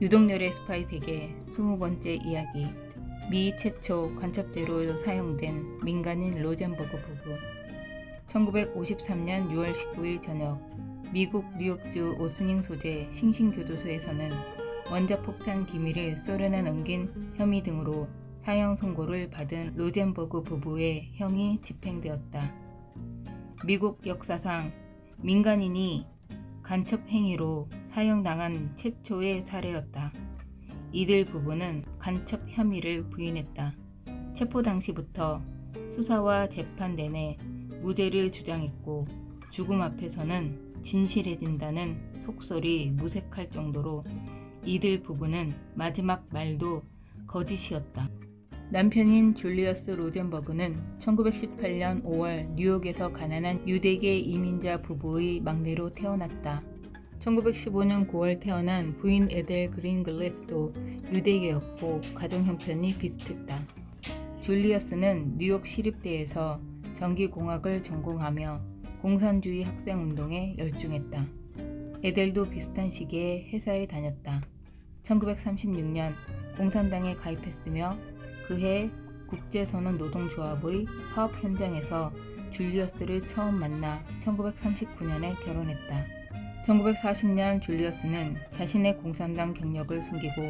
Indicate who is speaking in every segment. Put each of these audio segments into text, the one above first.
Speaker 1: 유동열의 스파이 세계 20번째 이야기 미 최초 관첩제로 사용된 민간인 로젠버그 부부 1953년 6월 19일 저녁 미국 뉴욕주 오스닝 소재 싱싱 교도소에서는 원자폭탄 기밀을 소련에 넘긴 혐의 등으로 사형 선고를 받은 로젠버그 부부의 형이 집행되었다. 미국 역사상 민간인이 간첩 행위로 사형당한 최초의 사례였다. 이들 부부는 간첩 혐의를 부인했다. 체포 당시부터 수사와 재판 내내 무죄를 주장했고 죽음 앞에서는 진실해진다는 속설이 무색할 정도로 이들 부부는 마지막 말도 거짓이었다. 남편인 줄리어스 로젠버그는 1918년 5월 뉴욕에서 가난한 유대계 이민자 부부의 막내로 태어났다. 1915년 9월 태어난 부인 에델 그린글래스도 유대계였고 가정 형편이 비슷했다. 줄리어스는 뉴욕 시립대에서 전기공학을 전공하며 공산주의 학생 운동에 열중했다. 에델도 비슷한 시기에 회사에 다녔다. 1936년 공산당에 가입했으며 그해 국제선언 노동조합의 파업 현장에서 줄리어스를 처음 만나 1939년에 결혼했다. 1940년 줄리어스는 자신의 공산당 경력을 숨기고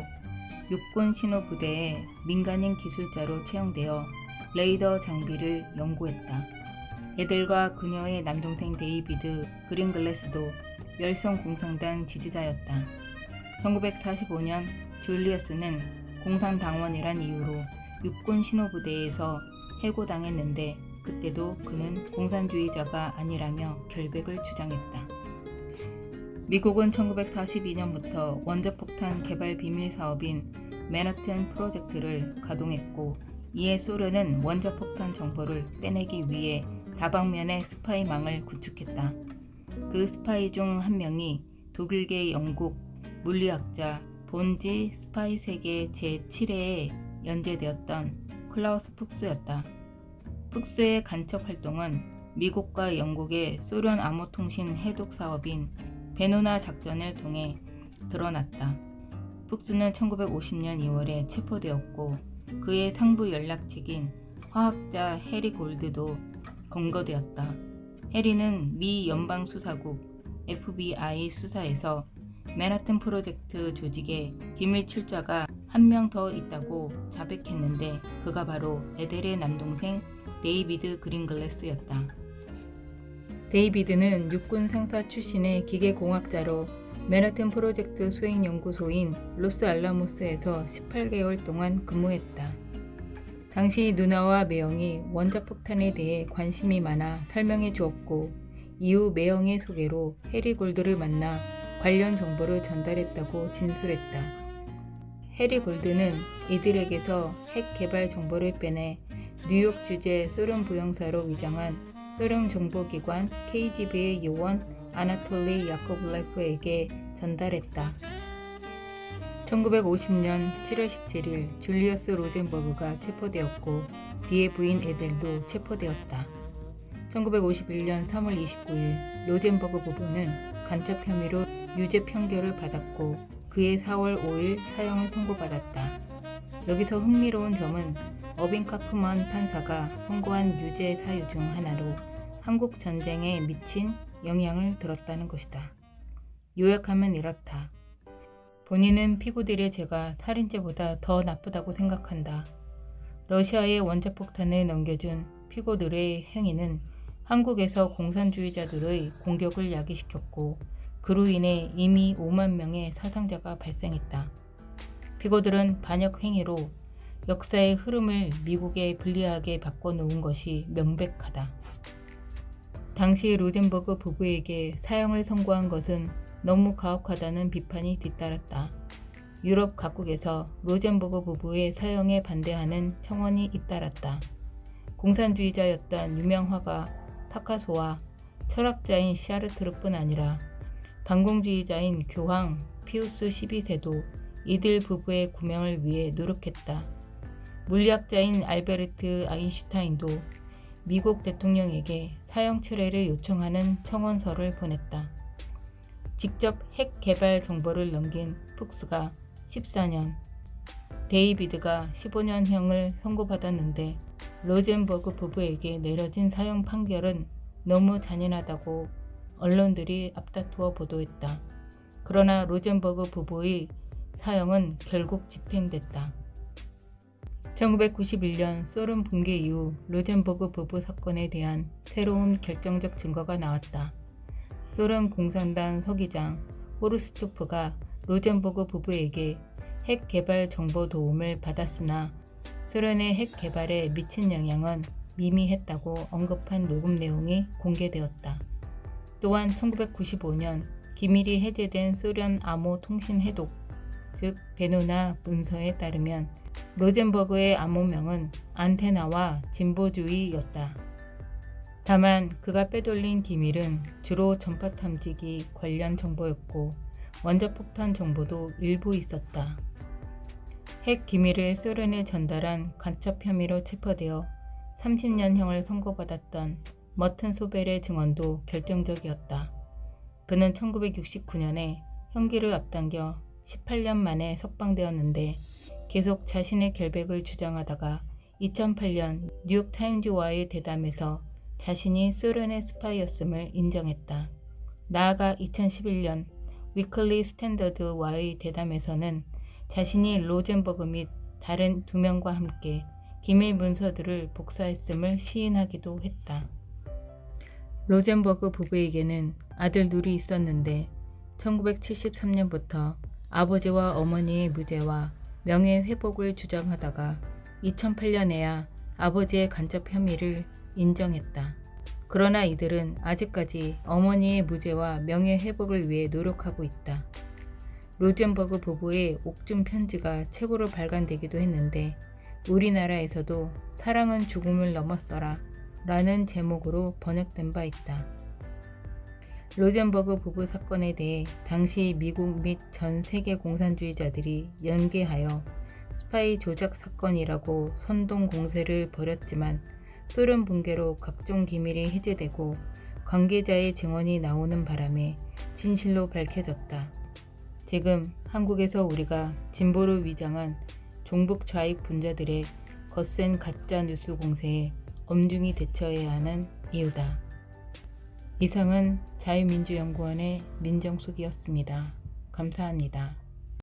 Speaker 1: 육군 신호부대에 민간인 기술자로 채용되어 레이더 장비를 연구했다. 에델과 그녀의 남동생 데이비드 그린글래스도 열성 공산당 지지자였다. 1945년 줄리어스는 공산당원이란 이유로 육군 신호부대에서 해고당했는데 그때도 그는 공산주의자가 아니라며 결백을 주장했다. 미국은 1942년부터 원자폭탄 개발 비밀 사업인 맨하튼 프로젝트를 가동했고 이에 소련은 원자폭탄 정보를 떼내기 위해 다방면의 스파이망을 구축했다. 그 스파이 중 한 명이 독일계 영국 물리학자 본지 스파이 세계 제7회에 연재되었던 클라우스 푹스였다. 푹스의 간첩 활동은 미국과 영국의 소련 암호통신 해독 사업인 베노나 작전을 통해 드러났다. 푹스는 1950년 2월에 체포되었고 그의 상부 연락책인 화학자 해리 골드도 검거되었다. 해리는 미 연방수사국 FBI 수사에서 맨하튼 프로젝트 조직에 비밀 출자가 한 명 더 있다고 자백했는데 그가 바로 에델의 남동생 데이비드 그린글래스였다. 데이비드는 육군 상사 출신의 기계공학자로 맨하튼 프로젝트 수행연구소인 로스 알라모스에서 18개월 동안 근무했다. 당시 누나와 매형이 원자폭탄에 대해 관심이 많아 설명해 주었고 이후 매형의 소개로 해리 골드를 만나 관련 정보를 전달했다고 진술했다. 해리 골드는 이들에게서 핵 개발 정보를 빼내 뉴욕 주재 소련 부영사로 위장한 소련 정보기관 KGB의 요원 아나톨리 야코블레프에게 전달했다. 1950년 7월 17일 줄리어스 로젠버그가 체포되었고 뒤의 부인 에델도 체포되었다. 1951년 3월 29일 로젠버그 부부는 간첩 혐의로 유죄 판결을 받았고 그해 4월 5일 사형을 선고받았다. 여기서 흥미로운 점은 어빈 카프먼 판사가 선고한 유죄 사유 중 하나로 한국 전쟁에 미친 영향을 들었다는 것이다. 요약하면 이렇다. 본인은 피고들의 죄가 살인죄보다 더 나쁘다고 생각한다. 러시아의 원자폭탄을 넘겨준 피고들의 행위는 한국에서 공산주의자들의 공격을 야기시켰고 그로 인해 이미 5만 명의 사상자가 발생했다. 피고들은 반역 행위로 역사의 흐름을 미국에 불리하게 바꿔놓은 것이 명백하다. 당시 로젠버그 부부에게 사형을 선고한 것은 너무 가혹하다는 비판이 뒤따랐다. 유럽 각국에서 로젠버그 부부의 사형에 반대하는 청원이 잇따랐다. 공산주의자였던 유명 화가 타카소와 철학자인 샤르트르뿐 아니라 반공주의자인 교황 피우스 12세도 이들 부부의 구명을 위해 노력했다. 물리학자인 알베르트 아인슈타인도 미국 대통령에게 사형 철회를 요청하는 청원서를 보냈다. 직접 핵 개발 정보를 넘긴 푹스가 14년 데이비드가 15년형을 선고받았는데 로젠버그 부부에게 내려진 사형 판결은 너무 잔인하다고 언론들이 앞다투어 보도했다. 그러나 로젠버그 부부의 사형은 결국 집행됐다. 1991년 소련 붕괴 이후 로젠버그 부부 사건에 대한 새로운 결정적 증거가 나왔다. 소련 공산당 서기장 호르스초프가 로젠버그 부부에게 핵 개발 정보 도움을 받았으나 소련의 핵 개발에 미친 영향은 미미했다고 언급한 녹음 내용이 공개되었다. 또한 1995년 기밀이 해제된 소련 암호 통신 해독, 즉 베누나 문서에 따르면 로젠버그의 암호명은 안테나와 진보주의였다. 다만 그가 빼돌린 기밀은 주로 전파 탐지기 관련 정보였고 원자폭탄 정보도 일부 있었다. 핵 기밀을 소련에 전달한 간첩 혐의로 체포되어 30년형을 선고받았던 머튼 소벨의 증언도 결정적이었다. 그는 1969년에 형기를 앞당겨 18년 만에 석방되었는데 계속 자신의 결백을 주장하다가 2008년 뉴욕타임즈와의 대담에서 자신이 소련의 스파이였음을 인정했다. 나아가 2011년 위클리 스탠더드와의 대담에서는 자신이 로젠버그 및 다른 두 명과 함께 기밀 문서들을 복사했음을 시인하기도 했다. 로젠버그 부부에게는 아들 둘이 있었는데 1973년부터 아버지와 어머니의 무죄와 명예 회복을 주장하다가 2008년에야 아버지의 간첩 혐의를 인정했다. 그러나 이들은 아직까지 어머니의 무죄와 명예 회복을 위해 노력하고 있다. 로젠버그 부부의 옥중 편지가 책으로 발간되기도 했는데 우리나라에서도 사랑은 죽음을 넘었어라 라는 제목으로 번역된 바 있다. 로젠버그 부부 사건에 대해 당시 미국 및 전 세계 공산주의자들이 연계하여 스파이 조작 사건이라고 선동 공세를 벌였지만 소련 붕괴로 각종 기밀이 해제되고 관계자의 증언이 나오는 바람에 진실로 밝혀졌다. 지금 한국에서 우리가 진보를 위장한 종북 좌익 분자들의 거센 가짜 뉴스 공세에 엄중히 대처해야 하는 이유다. 이상은 자유민주연구원의 민정숙이었습니다. 감사합니다.